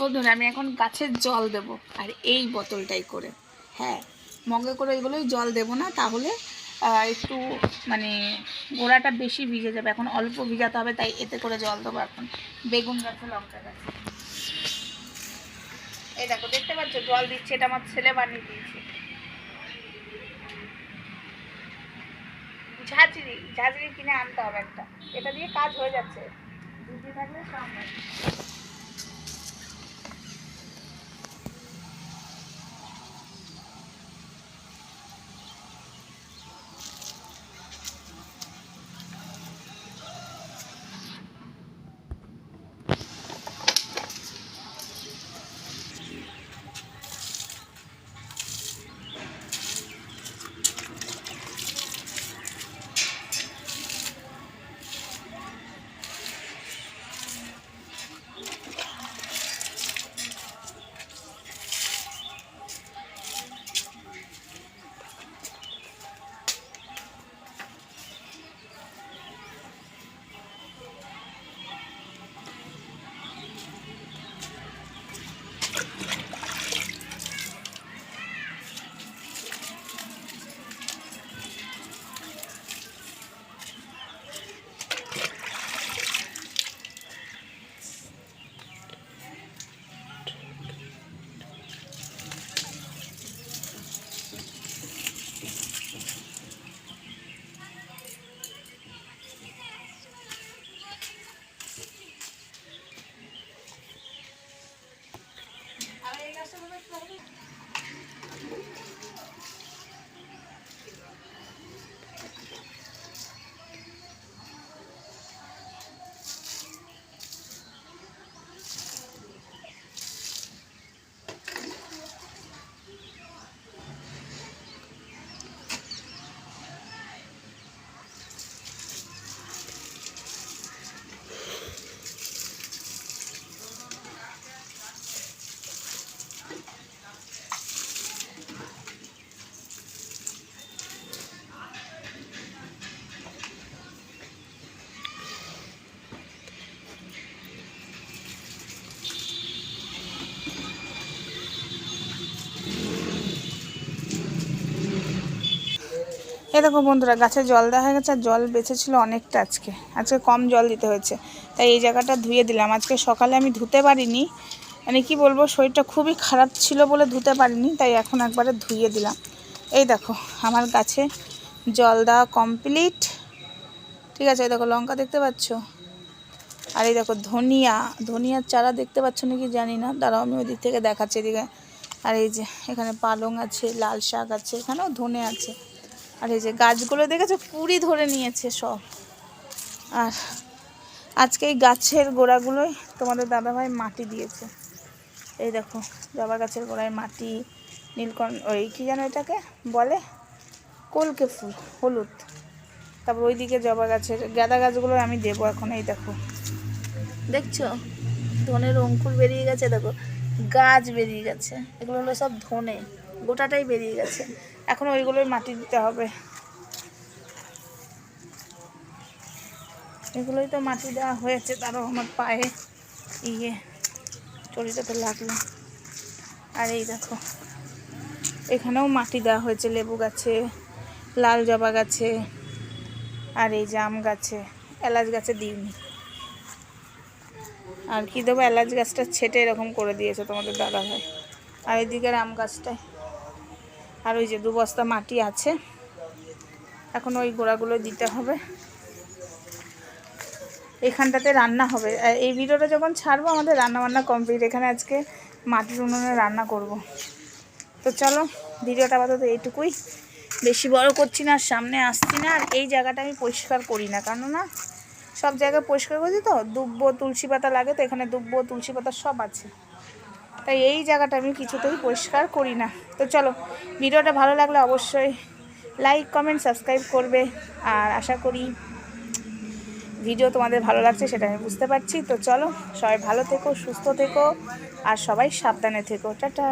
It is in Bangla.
বন্ধুরা আমি এখন গাছের জল দেব। আর এই বোতলটাই করে। হ্যাঁ মগে করে এগুলোই জল দেব না, তাহলে একটু মানে গোড়াটা বেশি ভিজে যাবে। এখন অল্প ভিজাতে হবে, তাই এতে করে জল দেবো এখন। বেগুন গাছে লঙ্কা গাছে। এই দেখো, দেখতে পাচ্ছ? জল দিচ্ছে, এটা আমার ছেলে বানিয়ে দিয়েছে। ঝাঁঝরি ঝাঁঝরি কিনে আনতে হবে একটা। এটা দিয়ে কাজ হয়ে যাচ্ছে। দুধি থাকলে এই দেখো বন্ধুরা, গাছে জল দেওয়া হয়ে গেছে আর জল বেঁচেছিল অনেকটা আজকে। আজকে কম জল দিতে হয়েছে। তাই এই জায়গাটা ধুয়ে দিলাম। আজকে সকালে আমি ধুতে পারিনি। মানে কি বলব, শরীরটা খুবই খারাপ ছিল বলে ধুতে পারিনি, তাই এখন একবারে ধুয়ে দিলাম। এই দেখো, আমার গাছে জল দেওয়া কমপ্লিট ঠিক আছে, এই দেখো লঙ্কা দেখতে পাচ্ছ? আর এই দেখো ধনিয়া, ধনিয়ার চারা দেখতে পাচ্ছ নাকি জানি না। দাঁড়াও, আমি ওই দিক থেকে দেখাচ্ছি এদিকে। আর এই যে এখানে পালং আছে, লাল শাক আছে, এখানেও ধনে আছে। আর এই যে গাছগুলো দেখেছ? পুরি ধরে নিয়েছে সব। আর আজকে এই গাছের গোড়াগুলোই তোমাদের দাদাভাই মাটি দিয়েছে। এই দেখো, জবা গাছের গোড়ায় মাটি নীলকণ্ঠ ওই কী যেন এটাকে বলে? কলকে ফুল, হলুদ। তারপর ওইদিকে জবা গাছের, গাঁদা গাছগুলো আমি দেবো এখন, এই দেখো। দেখছ? ধনের অঙ্কুর বেরিয়ে গেছে, দেখো। গাছ বেরিয়ে গেছে। এগুলো হলো সব ধনে, গোটাটাই বেরিয়ে গেছে। এখন ওইগুলোই মাটি দিতে হবে। এগুলোই তো মাটি দেওয়া হয়েছে, তারও আমার পায়ে ইয়ে চড়িটাতে লাগল। আর এই দেখো, এখানেও মাটি দেওয়া হয়েছে, লেবু গাছে, লাল জবা গাছে, আর এই জাম গাছে, এলাচ গাছে দিইনি। আর কি দেবো, এলাচ গাছটা ছেটে এরকম করে দিয়েছে তোমাদের দাদা ভাই আর এদিকের আম গাছটায় আর ওই যে দু বস্তা মাটি আছে। এখন ওই গোড়াগুলো দিতে হবে। এখানটাতে রান্না হবে। এই ভিডিওটা যখন ছাড়বো, আমাদের রান্না বান্না কমপ্লিট এখানে আজকে মাটির উনুনে রান্না করব। তো চলো, ভিডিওটা আপাতত এইটুকুই। বেশি বড় করছি না সামনে আসছি না। আর এই জায়গাটা আমি পরিষ্কার করি না। কেননা, সব জায়গায় পরিষ্কার করছি তো? দুব্ব তুলসী পাতা লাগে তো, এখানে দুব্ব তুলসী পাতা সব আছে। তাই এই জায়গাটা আমি কিছুতেই পরিষ্কার করি না। তো চলো, ভিডিওটা ভালো লাগলে অবশ্যই লাইক কমেন্ট সাবস্ক্রাইব করবে। আর আশা করি ভিডিও তোমাদের ভালো লাগছে সেটা আমি বুঝতে পারছি। তো চলো, সবাই ভালো থেকো, সুস্থ থেকো, আর সবাই সাবধানে থেকো। টাটা।